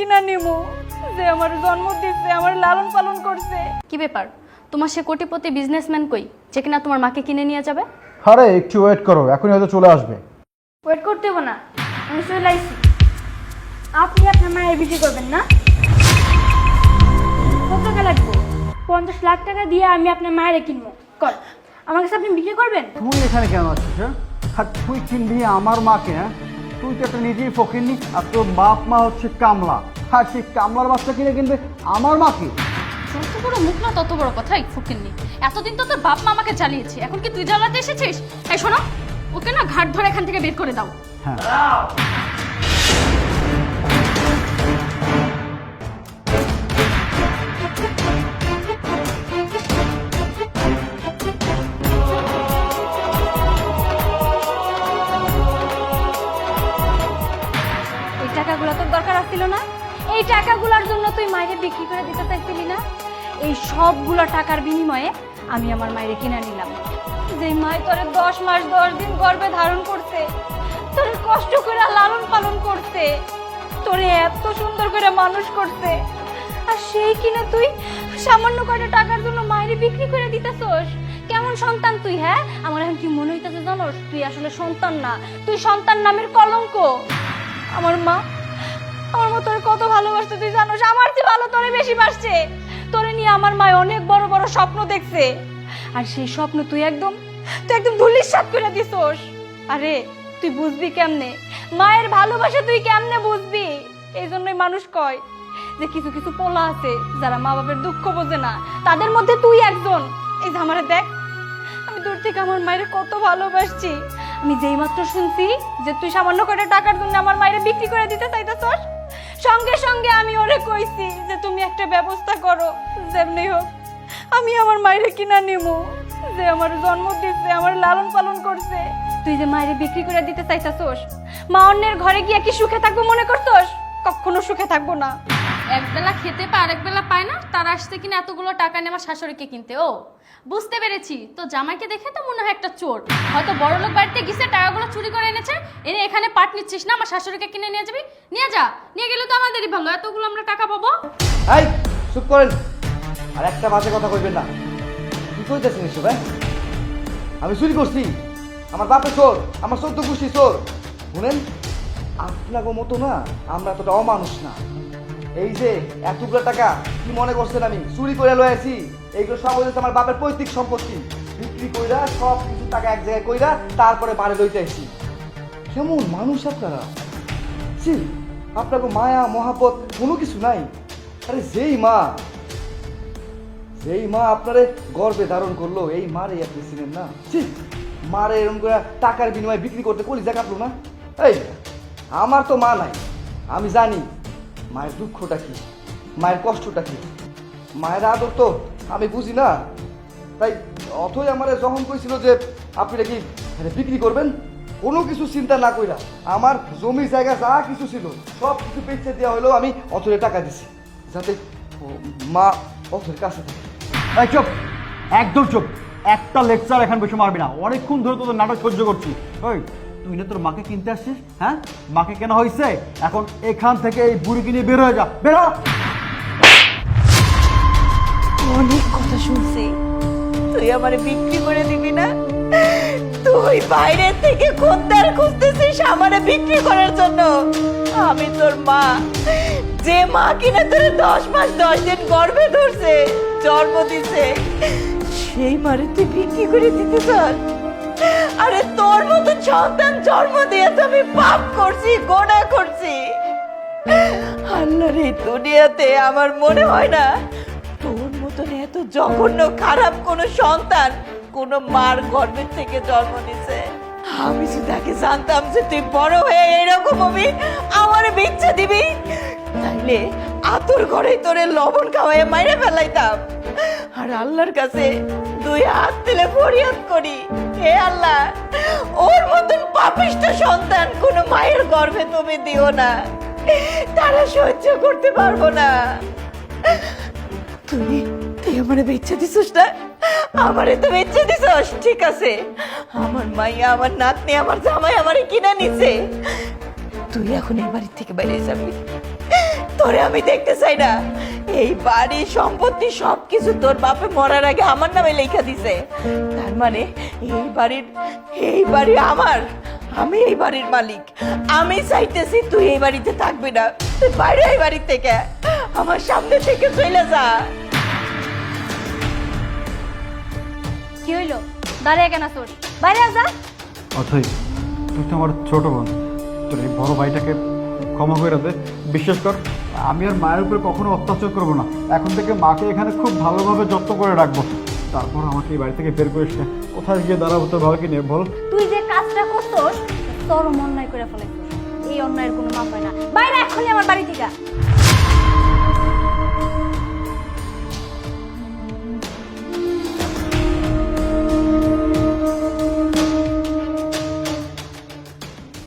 কিনা নিমু? যে আমার জন্ম দিচ্ছে আমার লালন পালন করছে। কি ব্যাপার? তোমার সে কোটিপতি বিজনেসম্যান কই যে কিনা তোমার মাকে কিনে নিয়ে যাবে? আরে একটু ওয়েট করো এখনই হয়তো চলে আসবে। ওয়েট করতে হবে না আমি চলে আইছি। আপনি আপনার মায়ের বিক্রি করবেন না? কত টাকা লাগবে? পঞ্চাশ লাখ টাকা দিয়ে আমি আপনার মায়ের কিনবো। কর আমার কাছে আপনি বিক্রি করবেন? তুই এখানে কেন আছিস হ্যাঁ? আর তুই কিনবি আমার মাকে হ্যাঁ? তুই তো একটা নিজেই ফকিরনি আর তোর বাপ মা হচ্ছে কামলা। আর সেই কামলার বাচ্চা কিনে কিনবে আমার মাকে। যত বড় মুখ না তত বড় কথাই নি এতদিন তো তোর বাপ মা আমাকে জ্বালিয়েছে এখন কি তুই জ্বালাতে এসেছিস? এই শোনো ওকে না ঘাট ধরে এখান থেকে বের করে দাও। হ্যাঁ। টাকাগুলো তোর দরকার আসছিল না? এই টাকাগুলোর জন্য তুই মায়ের বিক্রি করে দিতে চাইছিলি না? এই সবগুলো টাকার বিনিময়ে আমি আমার মায়ের কিনে নিলাম। যে মায় তোরে দশ মাস, দশ দিন গর্ভে ধারণ করছে, তোরে কষ্ট করে লালন পালন করছে, তোরে এত সুন্দর করে মানুষ করছে, আর সেই কিনা তুই সামান্য কয়টা টাকার জন্য মায়ের বিক্রি করে দিতেছস? কেমন সন্তান তুই হ্যাঁ? আমার এখন কি মনে হইতেছে জানোস? তুই আসলে সন্তান না, তুই সন্তান নামের কলঙ্ক। আমার মা আমার মা তোরে কত ভালোবাসতে তুই জানোস? আমার চেয়ে ভালো তোরে বেশি বাসছে। তোরে নিয়ে আমার মা অনেক বড় বড় স্বপ্ন দেখছে। আর সেই স্বপ্ন তুই একদম তুই একদম ধুলির সাত করে দিছোস। আরে, তুই বুঝবি কেমনে? মায়ের ভালোবাসা তুই কেমনে বুঝবি? এই জন্যই মানুষ কয় যে কিছু কিছু পোলা আছে যারা মা বাবার দুঃখ বোঝে না। তাদের মধ্যে তুই একজন। এই যে আমারে দেখ, আমি দূর থেকে আমার মায়ের কত ভালোবাসছি। আমি যেই মাত্র শুনছি যে তুই সামান্য কয়টা টাকার জন্য আমার মায়ের বিক্রি করে দিতে চাইতেছস সঙ্গে সঙ্গে আমি ওরে কইছি যে তুমি একটা ব্যবস্থা করো, যেমনি হোক, আমি আমার মায়ের কিনা নেব যে আমার জন্ম দিচ্ছে আমার লালন পালন করছে। তুই যে মায়ের বিক্রি করে দিতে চাইতাছোস, মা অন্যের ঘরে গিয়ে কি সুখে থাকব মনে করছস কখনো সুখে থাকব না। একবেলা খেতে পায় আরেক বেলা পায় না? তার আসতে কিনা এতগুলো টাকা আমার শাশুড়িকে কিনতে, ও। বুঝতে পেরেছি। তো জামাইকে দেখে তো মনে হয় একটা চোর। হয়তো বড় লোক বাড়িতে গেছে টাকাগুলো চুরি করে এনেছে, এনে এখানে পাট নিচ্ছিস না? আমার শাশুড়িকে কিনে নিয়ে যাবি? নিয়ে যা। নিয়ে গেলে তো আমাদেরই ভালো। এতগুলো আমরা টাকা পাবো? এই, চুপ করেন। আর একটা বাজে কথা কইবেন না। কি কইতেছেন এসব হ্যাঁ? আমি চুরি করছি। আমার বাপে চোর, আমার চোদ্দ গোষ্ঠী চোর। শুনেন? আপনাকে মতো না, আমরা এতটা অমানুষ না। এই যে এতগুলো টাকা, কি মনে করছেন আমি? চুরি করে লয়ে আছি এইগুলো সব হয়েছে আমার বাপের পৈতৃক সম্পত্তি। বিক্রি কইরা, সব কিছু টাকা এক জায়গায় কইরা তারপরে বাড়ি লইতে আইছি। কেমন মানুষ আপনারা? ছি আপনাকে মায়া মহাপত কোনো কিছু নাই। আরে যেই মা যেই মা আপনারে গর্বে ধারণ করল, এই মারে আপনি চিনেন না? ছি, মারে এরকম করে টাকার বিনিময়ে বিক্রি করতে করি যা কাটলো না? এই, আমার তো মা নাই, আমি জানি। মায়ের দুঃখটা কি? মায়ের কষ্টটা কি? মায়ের আদর তো আমি বুঝি না। তাই অথই আমারে যখন কইছিল যে, আপনি নাকি বিক্রি করবেন? কোনো কিছু চিন্তা না কইরা আমার জমি জায়গা যা কিছু ছিল, সব কিছু বেচে দেওয়া হলো আমি অথরে টাকা দিছি, যাতে মা অথের কাছে থাকে। চুপ! একদম চুপ! একটা লেকচার এখন বসে মারবি না। অনেকক্ষণ ধরে তোদের নাটক সহ্য করছি। ওই তুই না তোর মাকে কিনতে আসছিস? হ্যাঁ? মাকে কেন হয়েছে এখন এখান থেকে এই বুড়ি কিনে বের হয়ে যা। বের। অনেক কথা শুনছি। তুই আমারে বিক্রি করে দিবি না? তুই বাইরে থেকে খদ্দের খুঁজতেছিস আমারে বিক্রি করার জন্য। আমি তোর মা। যে মা কিনা তোর দশ মাস, দশ দিন গর্ভে ধরছে, জন্ম দিছে, সেই মারে তুই বিক্রি করে দিতে চাস? আরে তোর মতো সন্তান জন্ম দিয়ে তো আমি পাপ করছি, গোনা করছি। আল্লাহর এই দুনিয়াতে আমার মনে হয় না, তোর মতন এত জঘন্য খারাপ কোনো সন্তান কোনো মার গর্ভের থেকে জন্ম নিছে আমি যদি তাকে জানতাম যে তুই বড় হয়ে এরকম হবি, আমার বিচ্ছা দিবি, তাইলে আতুর ঘরে তোরে লবণ খাওয়াই মাইরে ফেলাইতাম। আর আল্লাহর কাছে দুই হাত দিলে ফরিয়াদ করি। হে আল্লাহ, ওর মতন পাপিষ্ট সন্তান কোনো মায়ের গর্ভে তুমি দিও না। তারা সহ্য করতে পারব না। তুই তুই আমারে বেচে দিছিস না? আমারে তো বেচে দিছস, ঠিক আছে। আমার মাইয়া, আমার নাতনি, আমার জামাই আমারে কিনা নিছে। তুই এখন এই বাড়ির থেকে বাইরে যাবি। তোরে আমি দেখতে চাই না। এই বাড়ি সম্পত্তি সবকিছু তোর বাপে মরার আগে আমার নামে লেখা দিছে। তার মানে এই বাড়ির এই বাড়ি আমার। আমি এই বাড়ির মালিক। আমি চাইতেছি তুই এই বাড়িতে থাকবি না। তুই বাইরে এই বাড়ি থেকে। আমার সামনে থেকে চলে যা। কি হইল? দাঁড়িয়ে কেন তোর বাইরে যা। অথই তুই তো আমার ছোট বোন। তোর এই বড় ভাইটাকে ক্ষমা করে দে। বিশ্বাস কর আমি আর মায়ের উপরে কখনো অত্যাচার করব না। এখন থেকে মাকে এখানে খুব ভালোভাবে যত্ন করে রাখব। তারপর আমাকে এই বাড়ি থেকে বের করিস না কোথায় গিয়ে দাঁড়াবো তোর বাবাকে নিয়ে, বল। তুই যে কাজটা করছস তোর অন্যায় করে ফেলেছিস। এই অন্যায়ের কোনো মাপ হয় না। বাইরে এখনই আমার বাড়ি থেকে